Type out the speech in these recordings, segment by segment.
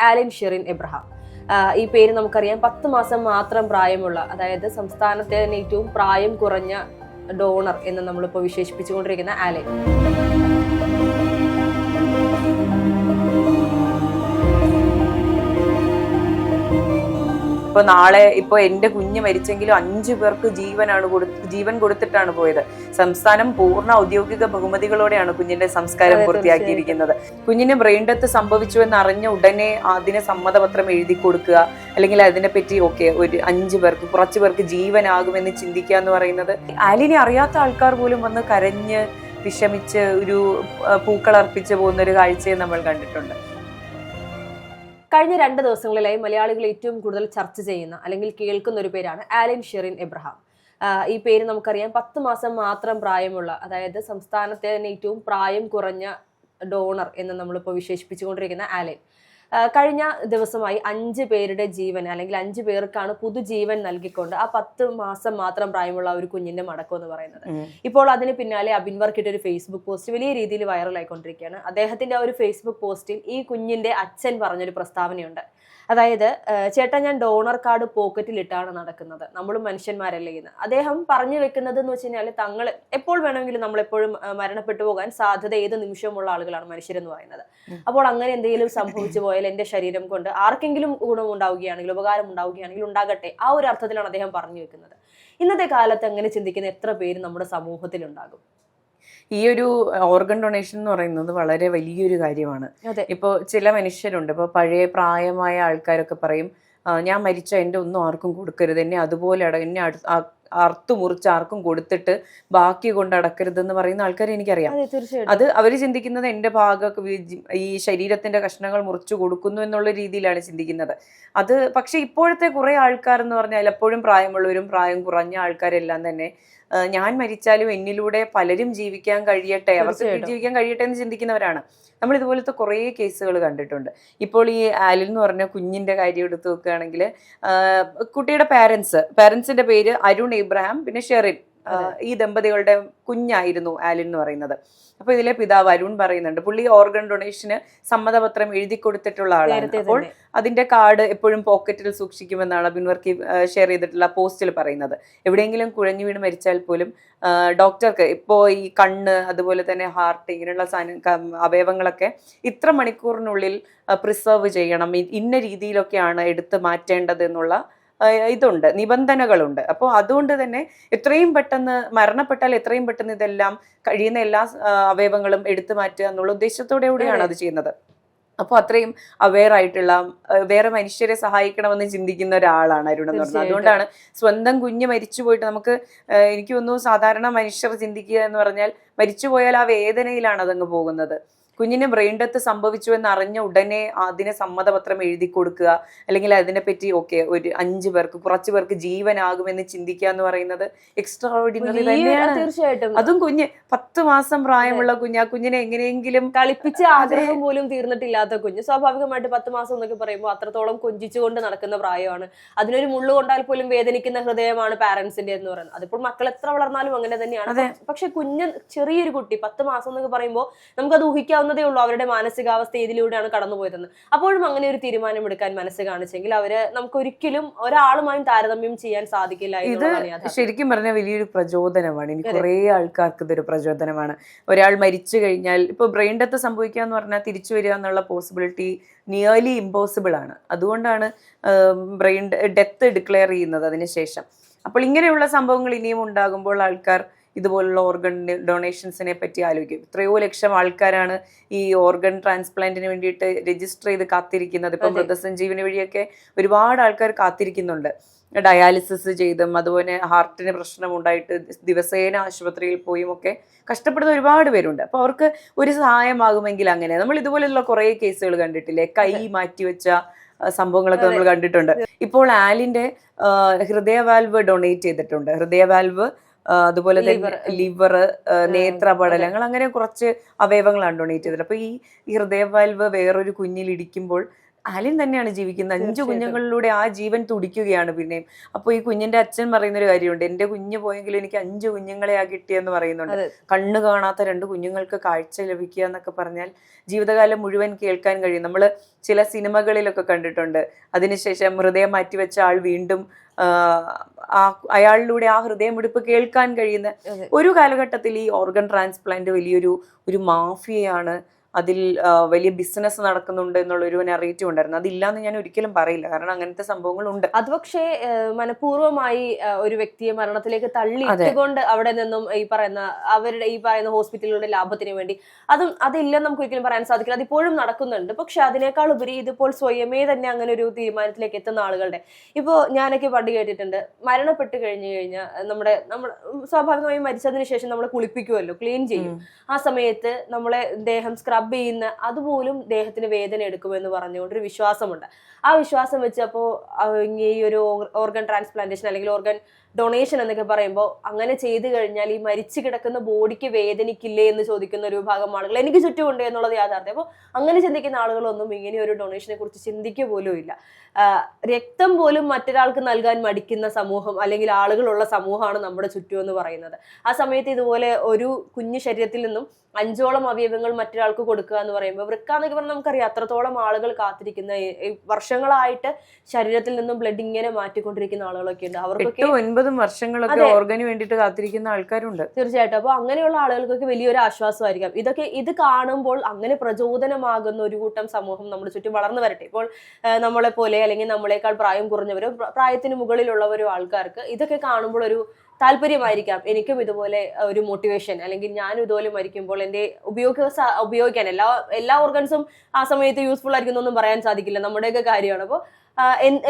ആലിൻ Sherin Abraham. ഈ പേര് നമുക്കറിയാം. പത്ത് മാസം മാത്രം പ്രായമുള്ള അതായത് സംസ്ഥാനത്തെ തന്നെ ഏറ്റവും പ്രായം കുറഞ്ഞ ഡോണർ എന്ന് നമ്മളിപ്പോൾ വിശേഷിപ്പിച്ചുകൊണ്ടിരിക്കുന്ന ആലിൻ ഇപ്പൊ നാളെ ഇപ്പൊ എന്റെ കുഞ്ഞ് മരിച്ചെങ്കിലും അഞ്ചു പേർക്ക് ജീവനാണ് കൊടുത്ത് ജീവൻ കൊടുത്തിട്ടാണ് പോയത്. സംസ്ഥാനം പൂർണ ഔദ്യോഗിക ബഹുമതികളോടെയാണ് കുഞ്ഞിന്റെ സംസ്കാരം പൂർത്തിയാക്കിയിരിക്കുന്നത്. കുഞ്ഞിന് ബ്രെയിൻ ഡെത്ത് സംഭവിച്ചു എന്ന് അറിഞ്ഞ ഉടനെ അതിന് സമ്മതപത്രം എഴുതി കൊടുക്കുക. അല്ലെങ്കിൽ അതിനെപ്പറ്റി ഓക്കെ ഒരു അഞ്ചു പേർക്ക് കുറച്ചു പേർക്ക് ജീവനാകുമെന്ന് ചിന്തിക്കുക എന്ന് പറയുന്നത് ആലിനെ അറിയാത്ത ആൾക്കാർ പോലും വന്ന് കരഞ്ഞ് വിഷമിച്ച് ഒരു പൂക്കളർപ്പിച്ച് പോകുന്ന ഒരു കാഴ്ചയെ നമ്മൾ കണ്ടിട്ടുണ്ട്. കഴിഞ്ഞ രണ്ട് ദിവസങ്ങളിലായി മലയാളികൾ ഏറ്റവും കൂടുതൽ ചർച്ച ചെയ്യുന്ന അല്ലെങ്കിൽ കേൾക്കുന്ന ഒരു പേരാണ് ആലിൻ ഷെറിൻ എബ്രഹാം. ഈ പേര് നമുക്കറിയാം. പത്ത് മാസം മാത്രം പ്രായമുള്ള അതായത് സംസ്ഥാനത്തെ തന്നെ ഏറ്റവും പ്രായം കുറഞ്ഞ ഡോണർ എന്ന് നമ്മളിപ്പോൾ വിശേഷിപ്പിച്ചുകൊണ്ടിരിക്കുന്ന ആലിൻ കഴിഞ്ഞ ദിവസമായി അഞ്ച് പേരുടെ ജീവൻ അല്ലെങ്കിൽ അഞ്ച് പേർക്കാണ് പുതുജീവൻ നൽകിക്കൊണ്ട് ആ പത്ത് മാസം മാത്രം പ്രായമുള്ള ഒരു കുഞ്ഞിന്റെ മടക്കം എന്ന് പറയുന്നത് ഇപ്പോൾ അതിന് പിന്നാലെ അബിൻ വർക്കിട്ട് ഒരു ഫേസ്ബുക്ക് പോസ്റ്റ് വലിയ രീതിയിൽ വൈറലായിക്കൊണ്ടിരിക്കുകയാണ്. അദ്ദേഹത്തിന്റെ ആ ഒരു ഫേസ്ബുക്ക് പോസ്റ്റിൽ ഈ കുഞ്ഞിന്റെ അച്ഛൻ പറഞ്ഞൊരു പ്രസ്താവനയുണ്ട്. അതായത് "ഏഹ് ചേട്ടാ ഞാൻ ഡോണർ കാർഡ് പോക്കറ്റിലിട്ടാണ് നടക്കുന്നത്. നമ്മളും മനുഷ്യന്മാരല്ലേ ഇന്ന് അദ്ദേഹം പറഞ്ഞു വെക്കുന്നത് എന്ന് വെച്ച് കഴിഞ്ഞാൽ തങ്ങൾ എപ്പോൾ വേണമെങ്കിലും നമ്മൾ എപ്പോഴും മരണപ്പെട്ടു പോകാൻ സാധ്യത ഏത് നിമിഷമുള്ള ആളുകളാണ് മനുഷ്യരെന്ന് പറയുന്നത്. അപ്പോൾ അങ്ങനെ എന്തെങ്കിലും സംഭവിച്ചു പോയാൽ എന്റെ ശരീരം കൊണ്ട് ആർക്കെങ്കിലും ഗുണം ഉണ്ടാവുകയാണെങ്കിൽ ഉപകാരം ഉണ്ടാവുകയാണെങ്കിൽ ഉണ്ടാകട്ടെ. ആ ഒരു അർത്ഥത്തിലാണ് അദ്ദേഹം പറഞ്ഞു വെക്കുന്നത്. ഇന്നത്തെ കാലത്ത് അങ്ങനെ ചിന്തിക്കുന്ന എത്ര പേര് നമ്മുടെ സമൂഹത്തിൽ ഉണ്ടാകും? ഈ ഒരു ഓർഗൻ ഡൊണേഷൻ എന്ന് പറയുന്നത് വളരെ വലിയൊരു കാര്യമാണ്. ഇപ്പോൾ ചില മനുഷ്യരുണ്ട്. ഇപ്പോൾ പഴയ പ്രായമായ ആൾക്കാരൊക്കെ പറയും "ആ, ഞാൻ മരിച്ച എന്റെ ഒന്നും ആർക്കും കൊടുക്കരുത്. എന്നെ അതുപോലെ അട എന്നെ അറുത്തു മുറിച്ച് ആർക്കും കൊടുത്തിട്ട് ബാക്കി കൊണ്ട് അടക്കരുതെന്ന് പറയുന്ന ആൾക്കാരെ എനിക്കറിയാം. അതെ അവർ ചിന്തിക്കുന്നത് എന്റെ ഭാഗം ഈ ശരീരത്തിന്റെ കഷ്ണങ്ങൾ മുറിച്ചു കൊടുക്കുന്നു എന്നുള്ള രീതിയിലാണ് ചിന്തിക്കുന്നത്. അത് പക്ഷേ ഇപ്പോഴത്തെ കുറേ ആൾക്കാർ എന്ന് പറഞ്ഞാൽ എപ്പോഴും പ്രായമുള്ളവരും പ്രായം കുറഞ്ഞ ആൾക്കാരെല്ലാം തന്നെ ഞാൻ മരിച്ചാലും എന്നിലൂടെ പലരും ജീവിക്കാൻ കഴിയട്ടെ അവർക്ക്. ജീവിക്കാൻ കഴിയട്ടെ എന്ന് ചിന്തിക്കുന്നവരാണ്. നമ്മൾ ഇതുപോലത്തെ കുറേ കേസുകൾ കണ്ടിട്ടുണ്ട്. ഇപ്പോൾ ഈ ആലിൽ എന്ന് പറഞ്ഞ കുഞ്ഞിന്റെ കാര്യം എടുത്തു നോക്കുകയാണെങ്കിൽ കുട്ടിയുടെ പാരൻസ് പാരൻസിന്റെ പേര് അരുൺ ഇബ്രാഹിം പിന്നെ ഷെറിൻ. ഈ ദമ്പതികളുടെ കുഞ്ഞായിരുന്നു ആലിൻ എന്ന് പറയുന്നത്. അപ്പൊ ഇതിലെ പിതാവ് അരുൺ പറയുന്നുണ്ട് പുള്ളി ഓർഗൻ ഡൊണേഷന് സമ്മതപത്രം എഴുതി കൊടുത്തിട്ടുള്ള ആളാണ്. അപ്പോൾ അതിന്റെ കാർഡ് എപ്പോഴും പോക്കറ്റിൽ സൂക്ഷിക്കുമെന്നാണ് ബിൻവർക്കി ഷെയർ ചെയ്തിട്ടുള്ള പോസ്റ്റിൽ പറയുന്നത്. എവിടെയെങ്കിലും കുഴഞ്ഞു വീണ് മരിച്ചാൽ പോലും ഡോക്ടർക്ക് ഇപ്പോ ഈ കണ്ണ് അതുപോലെ തന്നെ ഹാർട്ട് ഇങ്ങനെയുള്ള സാധനം അവയവങ്ങളൊക്കെ ഇത്ര മണിക്കൂറിനുള്ളിൽ പ്രിസർവ് ചെയ്യണം. ഇന്ന രീതിയിലൊക്കെയാണ് എടുത്ത് മാറ്റേണ്ടത് എന്നുള്ള ഇതുണ്ട് നിബന്ധനകളുണ്ട്. അപ്പോൾ അതുകൊണ്ട് തന്നെ എത്രയും പെട്ടെന്ന് മരണപ്പെട്ടാൽ എത്രയും പെട്ടെന്ന് ഇതെല്ലാം കഴിയുന്ന എല്ലാ അവയവങ്ങളും എടുത്തു മാറ്റുക എന്നുള്ള ഉദ്ദേശത്തോടെയാണ് അത്. ചെയ്യുന്നത്. അപ്പോൾ അത്രയും അവെയർ ആയിട്ടുള്ള വേറെ മനുഷ്യരെ സഹായിക്കണമെന്ന് ചിന്തിക്കുന്ന ഒരാളാണ് അരുൺ എന്ന് പറഞ്ഞത് അതുകൊണ്ടാണ് സ്വന്തം കുഞ്ഞ് മരിച്ചു പോയിട്ട് നമുക്ക് എനിക്ക് തോന്നുന്നു സാധാരണ മനുഷ്യർ ചിന്തിക്കുക എന്ന് പറഞ്ഞാൽ മരിച്ചുപോയാൽ ആ വേദനയിലാണ് അതങ്ങ് പോകുന്നത്. കുഞ്ഞിന് ബ്രെയിൻ ഡെത്ത് സംഭവിച്ചു എന്ന് അറിഞ്ഞ ഉടനെ അതിന് സമ്മതപത്രം എഴുതി കൊടുക്കുക. അല്ലെങ്കിൽ അതിനെപ്പറ്റി ഓക്കെ ഒരു അഞ്ചു പേർക്ക് കുറച്ചു പേർക്ക് ജീവനാകുമെന്ന് ചിന്തിക്കുക എന്ന് പറയുന്നത് എക്സ്ട്രാ ഓർഡിനറി തന്നെയാണ്. തീർച്ചയായിട്ടും. അതും കുഞ്ഞ് പത്ത് മാസം പ്രായമുള്ള കുഞ്ഞ് ആ കുഞ്ഞിനെ എങ്ങനെയെങ്കിലും കളിപ്പിച്ച് ആഗ്രഹം പോലും തീർന്നിട്ടില്ലാത്ത കുഞ്ഞ്. സ്വാഭാവികമായിട്ട് പത്ത് മാസം എന്നൊക്കെ പറയുമ്പോൾ അത്രത്തോളം കൊഞ്ചിച്ചുകൊണ്ട് നടക്കുന്ന പ്രായമാണ്. അതിനൊരു മുള്ളു കൊണ്ടാൽ പോലും വേദനിക്കുന്ന ഹൃദയമാണ് പാരന്റ്സിന്റെ എന്ന് പറയുന്നത്. അതിപ്പോൾ മക്കൾ എത്ര വളർന്നാലും അങ്ങനെ തന്നെയാണ്. പക്ഷെ കുഞ്ഞ് ചെറിയൊരു കുട്ടി പത്ത് മാസം എന്നൊക്കെ പറയുമ്പോൾ നമുക്കത് ഊഹിക്കാവുന്നതേ ഉള്ളൂ. അവരുടെ മാനസികാവസ്ഥ ഇതിലൂടെയാണ് കടന്നുപോയതെന്ന്. അപ്പോഴും അങ്ങനെ ഒരു തീരുമാനം എടുക്കാൻ മനസ്സ് കാണിച്ചെങ്കിൽ അവർ നമുക്ക് ഒരിക്കലും ഒരാളുമായും താരതമ്യം ചെയ്യാൻ സാധിക്കില്ല ഇത് ശരിക്കും പറഞ്ഞാൽ വലിയൊരു പ്രചോദനമാണ്. ഇനി കുറെ കുറേ ആൾക്കാർക്ക് ഇതൊരു പ്രചോദനമാണ്. ഒരാൾ മരിച്ചു കഴിഞ്ഞാൽ ഇപ്പൊ ബ്രെയിൻ ഡെത്ത് സംഭവിക്കുക എന്ന് പറഞ്ഞാൽ തിരിച്ചു വരിക എന്നുള്ള പോസിബിലിറ്റി നിയർലി ഇമ്പോസിബിൾ ആണ്. അതുകൊണ്ടാണ് ബ്രെയിൻ ഡെത്ത് ഡിക്ലെയർ ചെയ്യുന്നത് അതിനുശേഷം അപ്പോൾ ഇങ്ങനെയുള്ള സംഭവങ്ങൾ ഇനിയും ഉണ്ടാകുമ്പോൾ ആൾക്കാർ ഇതുപോലുള്ള ഓർഗൺ ഡൊണേഷൻസിനെ പറ്റി ആലോചിക്കും. എത്രയോ ലക്ഷം ആൾക്കാരാണ് ഈ ഓർഗൺ ട്രാൻസ്പ്ലാന്റിന് വേണ്ടിയിട്ട് രജിസ്റ്റർ ചെയ്ത് കാത്തിരിക്കുന്നത്. ഇപ്പം മൃതസഞ്ജീവിനി വഴിയൊക്കെ ഒരുപാട് ആൾക്കാർ കാത്തിരിക്കുന്നുണ്ട്. ഡയാലിസിസ് ചെയ്തും അതുപോലെ ഹാർട്ടിന് പ്രശ്നം ഉണ്ടായിട്ട് ദിവസേന ആശുപത്രിയിൽ പോയും ഒക്കെ കഷ്ടപ്പെടുന്ന ഒരുപാട് പേരുണ്ട്. അപ്പോൾ അവർക്ക് ഒരു സഹായമാകുമെങ്കിൽ അങ്ങനെ. നമ്മൾ ഇതുപോലെയുള്ള കുറേ കേസുകൾ കണ്ടിട്ടില്ലേ? കൈ മാറ്റിവെച്ച സംഭവങ്ങളൊക്കെ നമ്മൾ കണ്ടിട്ടുണ്ട്. ഇപ്പോൾ ആലിന്റെ ആ, ഹൃദയ വാൽവ് ഡൊണേറ്റ് ചെയ്തിട്ടുണ്ട്. ഹൃദയ വാൽവ് അതുപോലെ തന്നെ Liver. ലിവർ നേത്രപടലങ്ങൾ അങ്ങനെ കുറച്ച് അവയവങ്ങളാണ് ഡൊണേറ്റ് ചെയ്തത് അപ്പൊ ഈ ഹൃദയവാൽവ് ഹൃദയ വാൽവ് വേറൊരു കുഞ്ഞിൽ ഇടിക്കുമ്പോൾ ആലിൻ തന്നെയാണ് ജീവിക്കുന്നത്. അഞ്ചു. കുഞ്ഞുങ്ങളിലൂടെ ആ ജീവൻ തുടിക്കുകയാണ് പിന്നെയും. അപ്പോൾ ഈ കുഞ്ഞിന്റെ അച്ഛൻ പറയുന്ന ഒരു കാര്യമുണ്ട്. എന്റെ കുഞ്ഞ് പോയെങ്കിൽ എനിക്ക് അഞ്ചു കുഞ്ഞുങ്ങളെ ആ കിട്ടിയെന്ന് പറയുന്നുണ്ട്. കണ്ണു കാണാത്ത രണ്ട് കുഞ്ഞുങ്ങൾക്ക് കാഴ്ച ലഭിക്കുക എന്നൊക്കെ പറഞ്ഞാൽ ജീവിതകാലം മുഴുവൻ കേൾക്കാൻ കഴിയും. നമ്മൾ ചില സിനിമകളിലൊക്കെ കണ്ടിട്ടുണ്ട്. അതിനുശേഷം ഹൃദയം മാറ്റിവെച്ച ആൾ വീണ്ടും ആ, ആ അയാളിലൂടെ ആ ഹൃദയമിടിപ്പ് കേൾക്കാൻ കഴിയുന്ന ഒരു കാലഘട്ടത്തിൽ ഈ ഓർഗൻ ട്രാൻസ്പ്ലാന്റ് വലിയൊരു ഒരു മാഫിയയാണ് അതിൽ വലിയ ബിസിനസ് നടക്കുന്നുണ്ട് എന്നുള്ള ഒരു നെറേറ്റീവ് ഉണ്ടായിരുന്നു. അതില്ലാന്ന് ഞാൻ ഒരിക്കലും പറയില്ല. കാരണം അങ്ങനത്തെ സംഭവങ്ങൾ ഉണ്ട് അത് പക്ഷേ മനഃപൂർവമായി ഒരു വ്യക്തിയെ മരണത്തിലേക്ക് തള്ളി അതുകൊണ്ട് അവിടെ നിന്നും ഈ പറയുന്ന അവരുടെ ഈ പറയുന്ന ഹോസ്പിറ്റലുകളുടെ ലാഭത്തിന് വേണ്ടി അതും അതില്ലെന്ന് നമുക്ക് ഒരിക്കലും പറയാൻ സാധിക്കില്ല. അതിപ്പോഴും നടക്കുന്നുണ്ട്. പക്ഷെ അതിനേക്കാൾ ഉപരി ഇതിപ്പോൾ സ്വയമേ തന്നെ അങ്ങനെ ഒരു തീരുമാനത്തിലേക്ക് എത്തുന്ന ആളുകളുടെ. ഇപ്പോൾ ഞാനൊക്കെ പണ്ട് കേട്ടിട്ടുണ്ട്. മരണപ്പെട്ട് കഴിഞ്ഞു കഴിഞ്ഞാൽ നമ്മുടെ നമ്മൾ സ്വാഭാവികമായും മരിച്ചതിന് ശേഷം നമ്മളെ കുളിപ്പിക്കുമല്ലോ ക്ലീൻ ചെയ്യും. ആ സമയത്ത് നമ്മളെ ദേഹം സ്ക്രബ് ചെയ്യുന്ന അതുപോലും ദേഹത്തിന് വേദന എടുക്കുമെന്ന് പറഞ്ഞുകൊണ്ട് ഒരു വിശ്വാസമുണ്ട്. ആ വിശ്വാസം വെച്ച് അപ്പോൾ ഈ ഒരു ഓർഗൻ ട്രാൻസ്പ്ലാന്റേഷൻ അല്ലെങ്കിൽ ഓർഗൻ ഡൊണേഷൻ എന്നൊക്കെ പറയുമ്പോൾ അങ്ങനെ ചെയ്തു കഴിഞ്ഞാൽ ഈ മരിച്ചു കിടക്കുന്ന ബോഡിക്ക് വേദനിക്കില്ലേ എന്ന് ചോദിക്കുന്ന ഒരു വിഭാഗം ആളുകൾ എനിക്ക് ചുറ്റുമുണ്ട് എന്നുള്ളത് യാഥാർത്ഥ്യം. അപ്പോൾ അങ്ങനെ ചിന്തിക്കുന്ന ആളുകളൊന്നും ഇങ്ങനെ ഒരു ഡൊണേഷനെ കുറിച്ച് ചിന്തിക്കുക പോലും ഇല്ല. രക്തം പോലും മറ്റൊരാൾക്ക് നൽകാൻ മടിക്കുന്ന സമൂഹം അല്ലെങ്കിൽ ആളുകളുള്ള സമൂഹമാണ് നമ്മുടെ ചുറ്റും എന്ന് പറയുന്നത്. ആ സമയത്ത് ഇതുപോലെ ഒരു കുഞ്ഞു ശരീരത്തിൽ നിന്നും അഞ്ചോളം അവയവങ്ങൾ മറ്റൊരാൾക്ക് കൊടുക്കുക എന്ന് പറയുമ്പോൾ വൃക്ക എന്നൊക്കെ പറഞ്ഞാൽ നമുക്കറിയാം അത്രത്തോളം ആളുകൾ കാത്തിരിക്കുന്ന വർഷങ്ങളായിട്ട് ശരീരത്തിൽ നിന്നും ബ്ലഡ് ഇങ്ങനെ മാറ്റിക്കൊണ്ടിരിക്കുന്ന ആളുകളൊക്കെ ഉണ്ട്. അവർക്കൊക്കെ എട്ടും ഒൻപതും വർഷങ്ങളൊക്കെ. ഓർഗന് വേണ്ടിയിട്ട് കാത്തിരിക്കുന്ന ആൾക്കാരുണ്ട്. തീർച്ചയായിട്ടും. അപ്പോൾ അങ്ങനെയുള്ള ആളുകൾക്കൊക്കെ വലിയൊരു ആശ്വാസമായിരിക്കാം. ഇതൊക്കെ ഇത് കാണുമ്പോൾ അങ്ങനെ പ്രചോദനമാകുന്ന ഒരു കൂട്ടം സമൂഹം നമ്മുടെ ചുറ്റും വളർന്നു വരട്ടെ. ഇപ്പോൾ നമ്മളെ പോലെ അല്ലെങ്കിൽ നമ്മളെക്കാൾ പ്രായം കുറഞ്ഞവരും പ്ര- പ്രായത്തിന് മുകളിലുള്ളവരും ആൾക്കാർക്ക് ഇതൊക്കെ കാണുമ്പോൾ ഒരു താല്പര്യമായിരിക്കാം. എനിക്കും ഇതുപോലെ ഒരു മോട്ടിവേഷൻ അല്ലെങ്കിൽ ഞാൻ ഇതുപോലെ മരിക്കുമ്പോൾ എന്റെ ഉപയോഗ ഉപയോഗിക്കാൻ എല്ലാ എല്ലാ ഓർഗൻസും ആ സമയത്ത് യൂസ്ഫുൾ ആയിരിക്കുന്നൊന്നും പറയാൻ സാധിക്കില്ല. നമ്മുടെയൊക്കെ കാര്യമാണ്. അപ്പോൾ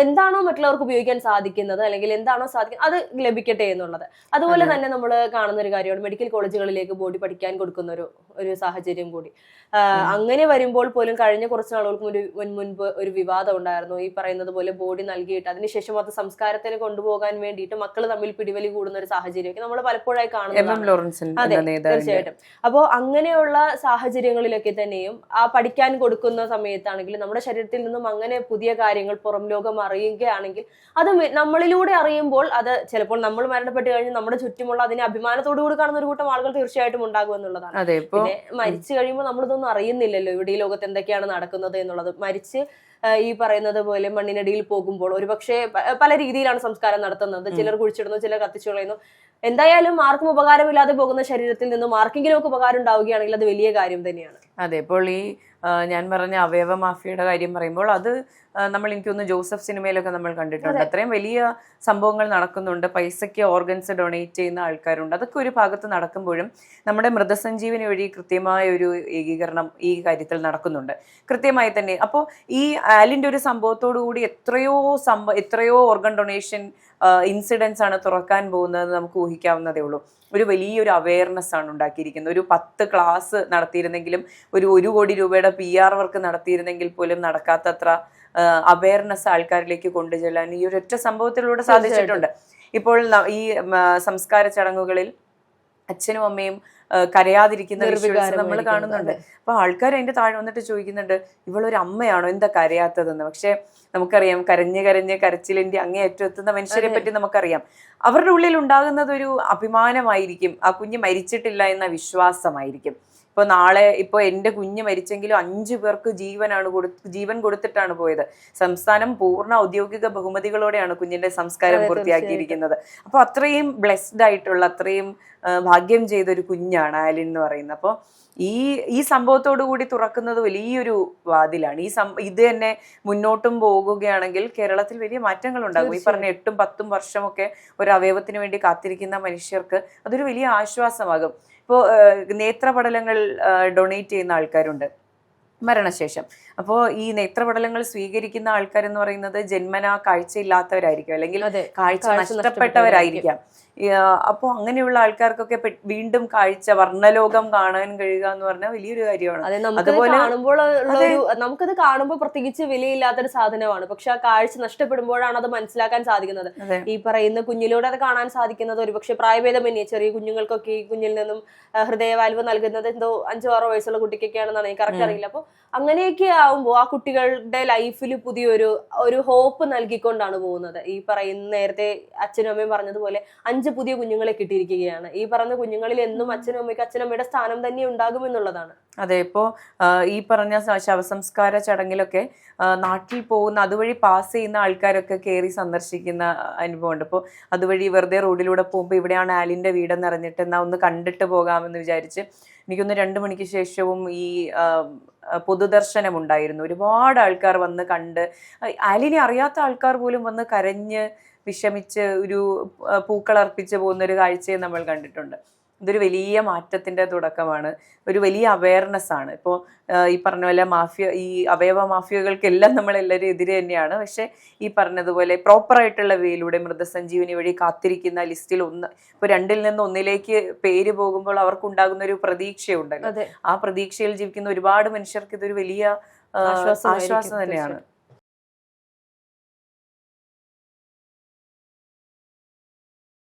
എന്താണോ മറ്റുള്ളവർക്ക് ഉപയോഗിക്കാൻ സാധിക്കുന്നത് അല്ലെങ്കിൽ എന്താണോ സാധിക്കുന്നത് അത് ലഭിക്കട്ടെ എന്നുള്ളത്. അതുപോലെ തന്നെ നമ്മൾ കാണുന്ന ഒരു കാര്യമാണ് മെഡിക്കൽ കോളേജുകളിലേക്ക് ബോഡി പഠിക്കാൻ കൊടുക്കുന്ന ഒരു ഒരു സാഹചര്യം കൂടി. അങ്ങനെ വരുമ്പോൾ പോലും കഴിഞ്ഞ കുറച്ച് നാളുകൾക്ക് ഒരു മുൻ മുൻപ് ഒരു വിവാദം ഉണ്ടായിരുന്നു. ഈ പറയുന്നത് പോലെ ബോഡി നൽകിയിട്ട് അതിനുശേഷം അത് സംസ്കാരത്തിന് കൊണ്ടുപോകാൻ വേണ്ടിയിട്ട് മക്കൾ തമ്മിൽ പിടിവലി കൂടുന്ന ഒരു സാഹചര്യമൊക്കെ നമ്മൾ പലപ്പോഴായി കാണുന്നത് അതെ, തീർച്ചയായിട്ടും. അപ്പോൾ അങ്ങനെയുള്ള സാഹചര്യങ്ങളിലൊക്കെ തന്നെയും ആ പഠിക്കാൻ കൊടുക്കുന്ന സമയത്താണെങ്കിലും നമ്മുടെ ശരീരത്തിൽ നിന്നും അങ്ങനെ പുതിയ കാര്യങ്ങൾ പുറം ലോകം അറിയുകയാണെങ്കിൽ അത് നമ്മളിലൂടെ അറിയുമ്പോൾ അത് ചിലപ്പോൾ നമ്മൾ മരണപ്പെട്ട് കഴിഞ്ഞ് നമ്മുടെ ചുറ്റുമുള്ള അതിനെ അഭിമാനത്തോടു കൂടി കാണുന്ന ഒരു കൂട്ടം ആളുകൾ തീർച്ചയായിട്ടും ഉണ്ടാകും എന്നുള്ളതാണ്. പിന്നെ മരിച്ചു കഴിയുമ്പോൾ നമ്മളിതൊന്നും അറിയുന്നില്ലല്ലോ. ഇവിടെ ഈ ലോകത്ത് എന്തൊക്കെയാണ് നടക്കുന്നത് എന്നുള്ളത്. മരിച്ച് ഈ പറയുന്നത് പോലെ മണ്ണിനടിയിൽ പോകുമ്പോൾ ഒരുപക്ഷെ പല രീതിയിലാണ് സംസ്കാരം നടത്തുന്നത്. ചിലർ കുഴിച്ചിടുന്നു ചിലർ കത്തിച്ചു കളയുന്നു. എന്തായാലും ആർക്കും ഉപകാരമില്ലാതെ പോകുന്ന ശരീരത്തിൽ നിന്നും ആർക്കെങ്കിലും ഒക്കെ ഉപകാരം ഉണ്ടാവുകയാണെങ്കിൽ അത് വലിയ കാര്യം തന്നെയാണ്. അതെ ഇപ്പോൾ ഈ ഞാൻ പറഞ്ഞ അവയവ മാഫിയുടെ കാര്യം പറയുമ്പോൾ അത് നമ്മൾ എനിക്കൊന്ന് ജോസഫ് സിനിമയിലൊക്കെ നമ്മൾ കണ്ടിട്ടുണ്ട്. അത്രയും വലിയ സംഭവങ്ങൾ നടക്കുന്നുണ്ട്. പൈസയ്ക്ക് ഓർഗൻസ് ഡൊണേറ്റ് ചെയ്യുന്ന ആൾക്കാരുണ്ട്. അതൊക്കെ ഒരു ഭാഗത്ത് നടക്കുമ്പോഴും നമ്മുടെ മൃതസഞ്ജീവനി വഴി കൃത്യമായ ഒരു ഏകീകരണം ഈ കാര്യത്തിൽ നടക്കുന്നുണ്ട്. കൃത്യമായി തന്നെ. അപ്പോൾ ഈ ആലിന്റെ ഒരു സംഭവത്തോടു കൂടി എത്രയോ സംഭവം എത്രയോ ഓർഗൻ ഡൊണേഷൻ ഇൻസിഡൻസ് ആണ് തുറക്കാൻ പോകുന്നത് നമുക്ക് ഊഹിക്കാവുന്നതേ ഉള്ളൂ. ഒരു വലിയൊരു അവയർനെസ് ആണ് ഉണ്ടാക്കിയിരിക്കുന്നത്. ഒരു പത്ത് ക്ലാസ് നടത്തിയിരുന്നെങ്കിലും ഒരു ഒരു കോടി രൂപയുടെ പി ആർ വർക്ക് നടത്തിയിരുന്നെങ്കിൽ പോലും നടക്കാത്തത്ര അവയർനെസ് ആൾക്കാരിലേക്ക് കൊണ്ടുചെല്ലാൻ ഈ ഒറ്റ സംഭവത്തിലൂടെ സാധിച്ചിട്ടുണ്ട്. ഇപ്പോൾ ഈ സംസ്കാര ചടങ്ങുകളിൽ അച്ഛനും അമ്മയും കരയാതിരിക്കുന്ന നമ്മൾ കാണുന്നുണ്ട്. അപ്പൊ ആൾക്കാർ അതിന്റെ താഴെ വന്നിട്ട് ചോദിക്കുന്നുണ്ട് ഇവളൊരു അമ്മയാണോ? എന്താ കരയാത്തതെന്ന്? പക്ഷെ നമുക്കറിയാം കരഞ്ഞ് കരഞ്ഞ് കരച്ചിലിന്റെ അങ്ങേയറ്റം എത്തുന്ന മനുഷ്യരെ. പറ്റി നമുക്കറിയാം. അവരുടെ ഉള്ളിൽ ഉണ്ടാകുന്നത് ഒരു അഭിമാനമായിരിക്കും ആ കുഞ്ഞ് മരിച്ചിട്ടില്ല എന്ന വിശ്വാസമായിരിക്കും. ഇപ്പൊ നാളെ ഇപ്പൊ എന്റെ കുഞ്ഞ് മരിച്ചെങ്കിലും അഞ്ചു പേർക്ക് ജീവനാണ് കൊടുത്ത് ജീവൻ കൊടുത്തിട്ടാണ് പോയത്. സംസ്ഥാനം പൂർണ ഔദ്യോഗിക ബഹുമതികളോടെയാണ് കുഞ്ഞിന്റെ സംസ്കാരം പൂർത്തിയാക്കിയിരിക്കുന്നത്. അപ്പൊ അത്രയും ബ്ലെസ്ഡ് ആയിട്ടുള്ള അത്രയും ഭാഗ്യം ചെയ്ത ഒരു കുഞ്ഞാണ് ആലിൻ എന്ന് പറയുന്നത്. അപ്പോൾ ഈ ഈ സംഭവത്തോടു കൂടി തുറക്കുന്നത് വലിയൊരു വാതിലാണ്. ഈ സം ഇത് തന്നെ മുന്നോട്ടും പോകുകയാണെങ്കിൽ കേരളത്തിൽ വലിയ മാറ്റങ്ങൾ ഉണ്ടാകും ഈ പറഞ്ഞ എട്ടും പത്തും വർഷമൊക്കെ ഒരു അവയവത്തിന് വേണ്ടി കാത്തിരിക്കുന്ന മനുഷ്യർക്ക് അതൊരു വലിയ ആശ്വാസമാകും. ഇപ്പോൾ നേത്രപടലങ്ങൾ ഡൊണേറ്റ് ചെയ്യുന്ന ആൾക്കാരുണ്ട്. മരണശേഷം. അപ്പോൾ ഈ നേത്രപടലങ്ങൾ സ്വീകരിക്കുന്ന ആൾക്കാരെന്ന് പറയുന്നത് ജന്മനാ കാഴ്ചയില്ലാത്തവരായിരിക്കും. അല്ലെങ്കിൽ കാഴ്ച കാഴ്ച നഷ്ടപ്പെട്ടവരായിരിക്കാം. അപ്പോൾ അങ്ങനെയുള്ള ആൾക്കാർക്കൊക്കെ വീണ്ടും കാഴ്ച വർണലോകം കാണാൻ കഴിയുക എന്ന് പറഞ്ഞാൽ വലിയൊരു കാര്യമാണ്. അതുപോലെ- കാണുമ്പോൾ നമുക്കത് കാണുമ്പോൾ പ്രത്യേകിച്ച് വിലയില്ലാത്തൊരു സാധനമാണ്. പക്ഷെ ആ കാഴ്ച നഷ്ടപ്പെടുമ്പോഴാണ് അത് മനസ്സിലാക്കാൻ സാധിക്കുന്നത്. ഈ പറയുന്ന കുഞ്ഞിലൂടെ അത് കാണാൻ സാധിക്കുന്നത് ഒരുപക്ഷെ പ്രായഭേദമന്യേ ചെറിയ കുഞ്ഞുങ്ങൾക്കൊക്കെ ഈ കുഞ്ഞിൽ നിന്നും ഹൃദയവാൽവ് നൽകുന്നത് എന്തോ അഞ്ചോ ആറോ വയസ്സുള്ള കുട്ടിക്കൊക്കെയാണെന്നാണ് എനിക്ക് കറക്റ്റ് അറിയില്ല. അപ്പോൾ അങ്ങനെയൊക്കെ ആവുമ്പോൾ ആ കുട്ടികളുടെ ലൈഫിൽ പുതിയൊരു ഒരു ഹോപ്പ് നൽകിക്കൊണ്ടാണ് പോകുന്നത്. ഈ പറയുന്ന നേരത്തെ അച്ഛനും അമ്മയും പറഞ്ഞതുപോലെ അഞ്ച് പുതിയ കുഞ്ഞുങ്ങളെ കിട്ടിയിരിക്കുകയാണ്. ഈ പറഞ്ഞ കുഞ്ഞുങ്ങളിൽ എന്നും അച്ഛനും അമ്മയ്ക്ക് അച്ഛനമ്മയുടെ സ്ഥാനം തന്നെ ഉണ്ടാകും എന്നുള്ളതാണ്. അതെ ഇപ്പോ ഈ പറഞ്ഞ ശവസംസ്കാര ചടങ്ങിലൊക്കെ നാട്ടിൽ പോകുന്ന അതുവഴി പാസ് ചെയ്യുന്ന ആൾക്കാരൊക്കെ കയറി സന്ദർശിക്കുന്ന അനുഭവമുണ്ട്. അപ്പോൾ അതുവഴി വെറുതെ റോഡിലൂടെ പോകുമ്പോൾ ഇവിടെയാണ് ആലിന്റെ വീടെന്ന് അറിഞ്ഞിട്ട് എന്നാൽ ഒന്ന് കണ്ടിട്ട് പോകാമെന്ന് വിചാരിച്ച് എനിക്കൊന്ന് രണ്ട് മണിക്ക് ശേഷവും ഈ പൊതുദർശനം ഉണ്ടായിരുന്നു. ഒരുപാട് ആൾക്കാർ വന്ന് കണ്ട് ആലിനെ അറിയാത്ത ആൾക്കാർ പോലും വന്ന് കരഞ്ഞ് വിഷമിച്ച് ഒരു അർപ്പിച്ച് പോകുന്ന ഒരു കാഴ്ചയും നമ്മൾ കണ്ടിട്ടുണ്ട്. ഇതൊരു വലിയ മാറ്റത്തിന്റെ തുടക്കമാണ്. ഒരു വലിയ അവയർനെസ് ആണ്. ഇപ്പോൾ ഈ പറഞ്ഞ പോലെ മാഫിയ ഈ അവയവ മാഫിയകൾക്കെല്ലാം നമ്മൾ എല്ലാവരും എതിരെ തന്നെയാണ്. പക്ഷേ ഈ പറഞ്ഞതുപോലെ പ്രോപ്പറായിട്ടുള്ള വേയിലൂടെ മൃതസഞ്ജീവനി വഴി കാത്തിരിക്കുന്ന ലിസ്റ്റിൽ ഒന്ന് ഇപ്പോൾ രണ്ടിൽ നിന്ന് ഒന്നിലേക്ക് പേര് പോകുമ്പോൾ അവർക്കുണ്ടാകുന്ന ഒരു പ്രതീക്ഷയുണ്ടല്ലോ ആ പ്രതീക്ഷയിൽ ജീവിക്കുന്ന ഒരുപാട് മനുഷ്യർക്ക് ഇതൊരു വലിയ ആശ്വാസം തന്നെയാണ്.